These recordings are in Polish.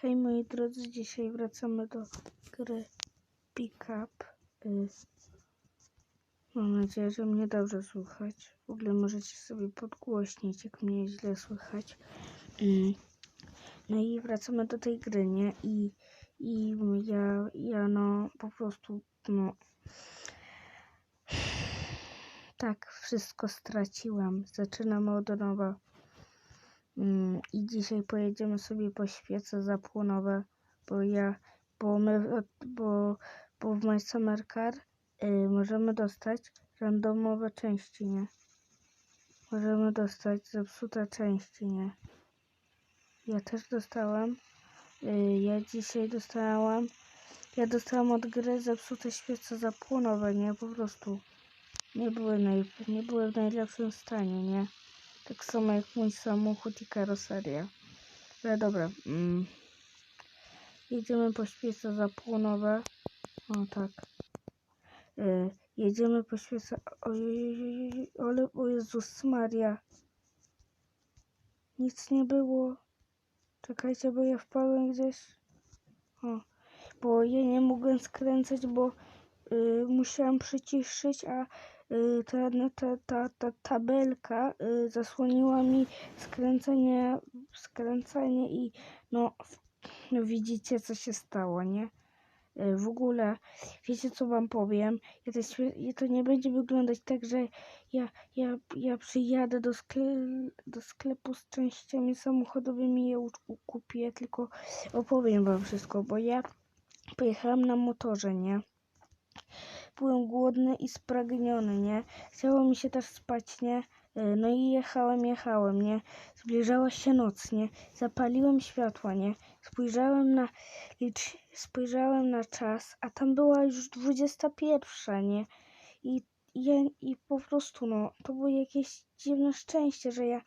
Hej moi drodzy, dzisiaj wracamy do gry Pickup. Y, Mam nadzieję, że mnie dobrze słychać. W ogóle możecie sobie podgłośnić, jak mnie źle słychać. Y, No i wracamy do tej gry, nie? I, i ja, ja no po prostu, no tak, wszystko straciłam. Zaczynamy od nowa. Mm, I dzisiaj pojedziemy sobie po świece zapłonowe, bo ja, bo my, bo, bo w My Summer Car y, możemy dostać randomowe części, nie? Możemy dostać zepsute części, nie? Ja też dostałam. Y, ja dzisiaj dostałam. Ja dostałam od gry zepsute świece zapłonowe, nie? Po prostu nie były, naj, nie były w najlepszym stanie, nie? Tak samo jak mój samochód i karoseria. Ale dobra. Mm. Jedziemy po świece zapłonowe. O tak. Y, jedziemy po świece. Ale o Jezus Maria. Nic nie było. Czekajcie, bo ja wpadłem gdzieś. O, bo ja nie mogłem skręcać, bo y, musiałam przyciszyć, a ta, no, ta, ta, ta tabelka y, zasłoniła mi skręcenie, skręcanie i no, no widzicie co się stało, nie? Y, W ogóle, wiecie co wam powiem? Ja to, to nie będzie wyglądać tak, że ja, ja, ja przyjadę do, skle, do sklepu z częściami samochodowymi i je kupię, tylko opowiem wam wszystko, bo ja pojechałam na motorze, nie? Byłem głodny i spragniony, nie? Chciało mi się też spać, nie? Y, No i jechałem, jechałem, nie? Zbliżała się noc, nie? Zapaliłem światła, nie? Spojrzałem na, spojrzałem na czas, a tam była już 21, nie? I, i, I po prostu, no, to było jakieś dziwne szczęście, że ja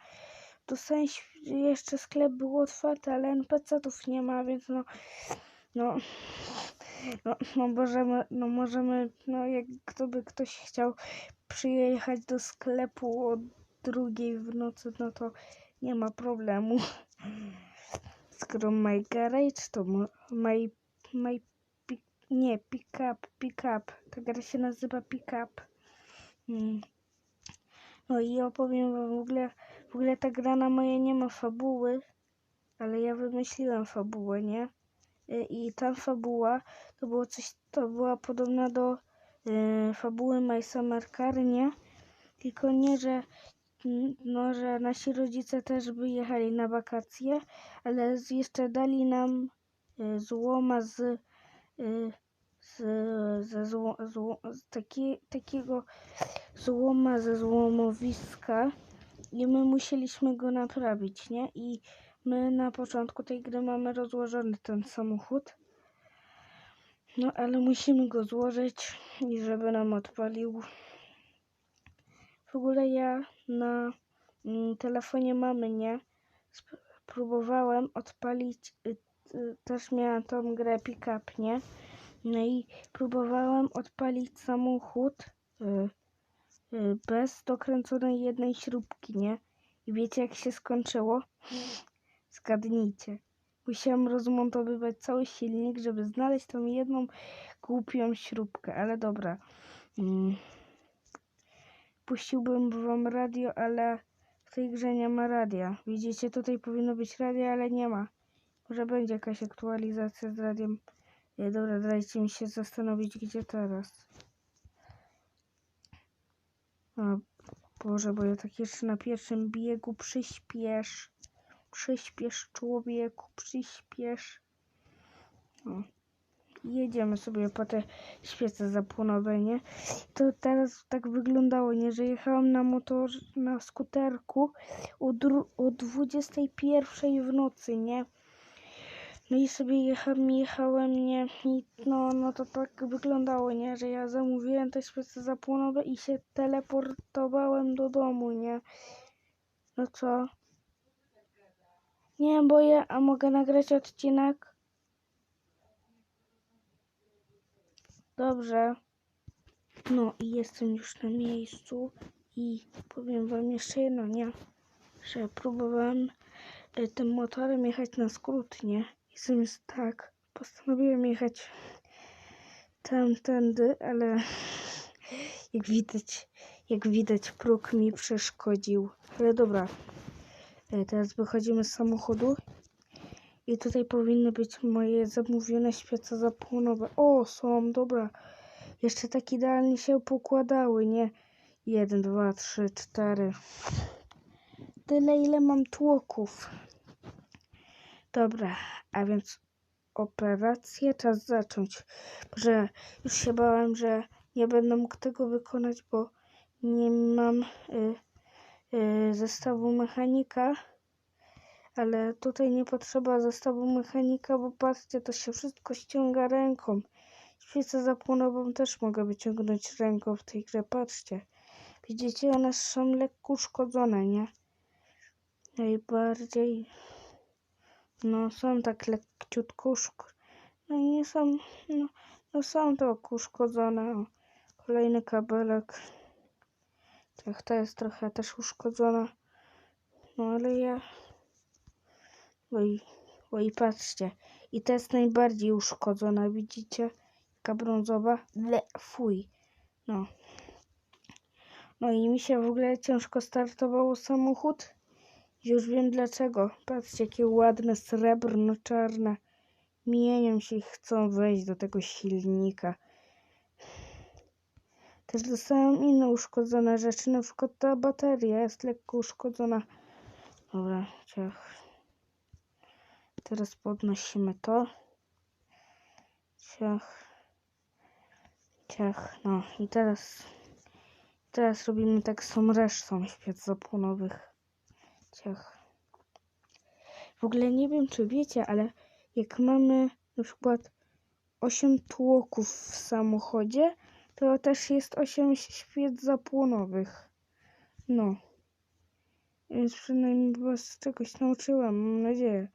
dostałem, jeszcze sklep był otwarty, ale NPC-ów nie ma, więc no, no, no, no możemy, no możemy, no jak ktoś chciał przyjechać do sklepu o drugiej w nocy, no to nie ma problemu. Skoro my garage, to my, my pick, nie, pick up, pick up. Ta gra się nazywa pick up. Mm. No i opowiem wam w ogóle, w ogóle ta gra na moje nie ma fabuły, ale ja wymyśliłem fabułę, nie? Y, I ta fabuła to było coś, to była podobna do y, fabuły My Summer Car, nie? Tylko nie, że n- no, że nasi rodzice też by jechali na wakacje, ale jeszcze dali nam y, złoma z, y, z, ze zło, z taki, takiego złoma ze złomowiska i my musieliśmy go naprawić, nie? I my na początku tej gry mamy rozłożony ten samochód. No ale musimy go złożyć i żeby nam odpalił. W ogóle ja na mm, telefonie mamy, nie? Próbowałem odpalić, y, y, też miałam tą grę pick-up, nie? No i próbowałem odpalić samochód y, bez dokręconej jednej śrubki, nie? I wiecie jak się skończyło? Zgadnijcie. Musiałam rozmontowywać cały silnik, żeby znaleźć tą jedną głupią śrubkę, ale dobra. Mm. Puściłbym wam radio, ale w tej grze nie ma radia. Widzicie, tutaj powinno być radio, ale nie ma. Może będzie jakaś aktualizacja z radiem. Nie, dobra, dajcie mi się zastanowić, gdzie teraz. O Boże, bo ja tak jeszcze na pierwszym biegu przyspiesz. Przyspiesz człowieku, przyspiesz. Jedziemy sobie po te świece zapłonowe, nie? To teraz tak wyglądało, nie? Że jechałam na motor, na skuterku o, o 21 w nocy, nie? No i sobie jechałem, jechałem, nie? I no, no to tak wyglądało, nie? Że ja zamówiłem te świece zapłonowe i się teleportowałem do domu, nie? No co? Nie, bo ja, a mogę nagrać odcinek? Dobrze. No i jestem już na miejscu i powiem wam jeszcze jedno, nie? Że próbowałem y, tym motorem jechać na skrót, nie? I zamiast tak, postanowiłem jechać tamtędy, ale jak widać, jak widać próg mi przeszkodził. Ale dobra, e, teraz wychodzimy z samochodu i tutaj powinny być moje zamówione świece zapłonowe. O, są, dobra. Jeszcze tak idealnie się pokładały, nie? Jeden, dwa, trzy, cztery. Tyle, ile mam tłoków. Dobra, a więc operację czas zacząć. Że już się bałem, że nie będę mógł tego wykonać, bo nie mam y, zestawu mechanika. Ale tutaj nie potrzeba zestawu mechanika, bo patrzcie, to się wszystko ściąga ręką. Świecę zapłonową też mogę wyciągnąć ręką w tej grze, patrzcie. Widzicie, one są lekko uszkodzone, nie? Najbardziej... No, są tak lekciutko uszkodzone. No nie są... No, no są tak uszkodzone. Kolejny kabelek. Tak, ta jest trochę też uszkodzona. No, ale ja... Oj, oj, patrzcie. I ta jest najbardziej uszkodzona, widzicie? Taka brązowa. Le, fuj. No. No i mi się w ogóle ciężko startowało samochód. Już wiem dlaczego. Patrzcie, jakie ładne srebrno-czarne. Mienią się i chcą wejść do tego silnika. Też dostałem inne uszkodzone rzeczy, na przykład ta bateria jest lekko uszkodzona. Dobra, ciach. Teraz podnosimy to. Ciach. Ciach. No i teraz teraz robimy tak z tą resztą świec zapłonowych. Ciach. W ogóle nie wiem czy wiecie, ale jak mamy na przykład 8 tłoków w samochodzie, to też jest 8 świec zapłonowych. No. Więc przynajmniej was czegoś nauczyłam, mam nadzieję.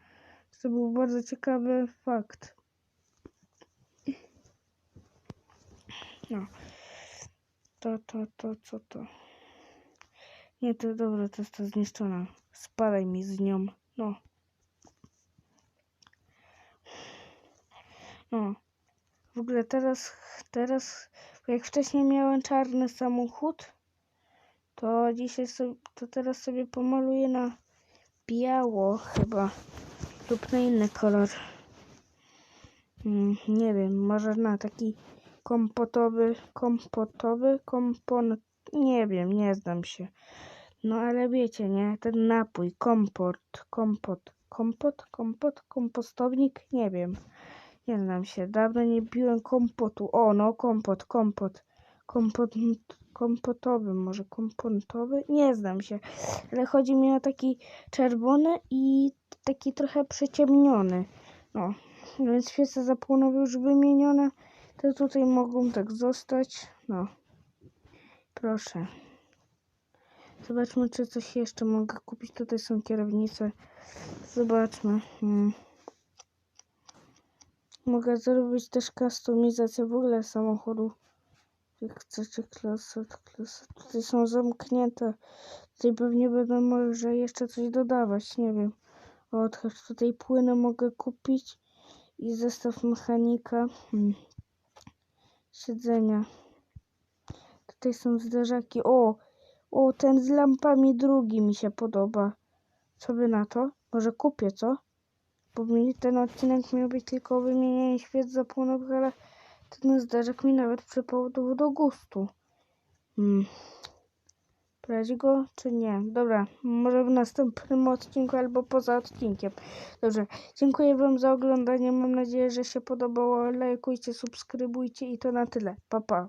To był bardzo ciekawy fakt. No. To, to, to, co to? Nie, to dobra, to jest to zniszczona. Spadaj mi z nią. No. No. W ogóle teraz, teraz, jak wcześniej miałem czarny samochód, to dzisiaj sobie, to teraz sobie pomaluję na biało chyba lub na inny kolor. Mm, nie wiem, może na taki kompotowy, kompotowy, kompon, nie wiem, nie znam się. No ale wiecie, nie? Ten napój, kompot, kompot, kompot, kompot, kompostownik, nie wiem. Nie znam się. Dawno nie piłem kompotu. O, no kompot, kompot. Kompot, kompotowy, może kompotowy? Nie znam się. Ale chodzi mi o taki czerwony i taki trochę przyciemniony. No, więc świece zapłonowe już wymienione. Te tutaj mogą tak zostać. No, proszę. Zobaczmy, czy coś jeszcze mogę kupić. Tutaj są kierownice. Zobaczmy. Hmm. Mogę zrobić też kustomizację w ogóle samochodu. Jak chcecie klasę, klasę. Tutaj są zamknięte. Tutaj pewnie będę może jeszcze coś dodawać, nie wiem. O, tutaj płyny mogę kupić i zestaw mechanika. Hmm. Siedzenia. Tutaj są zderzaki. O, o, ten z lampami drugi mi się podoba. Co by na to? Może kupię, co? Bo ten odcinek miał być tylko wymienienie świec zapłonowych, ale ten zderzak mi nawet przypadł do, do gustu. Hmm. Brać go czy nie? Dobra, może w następnym odcinku albo poza odcinkiem. Dobrze, dziękuję Wam za oglądanie. Mam nadzieję, że się podobało. Lajkujcie, subskrybujcie i to na tyle. Pa, pa.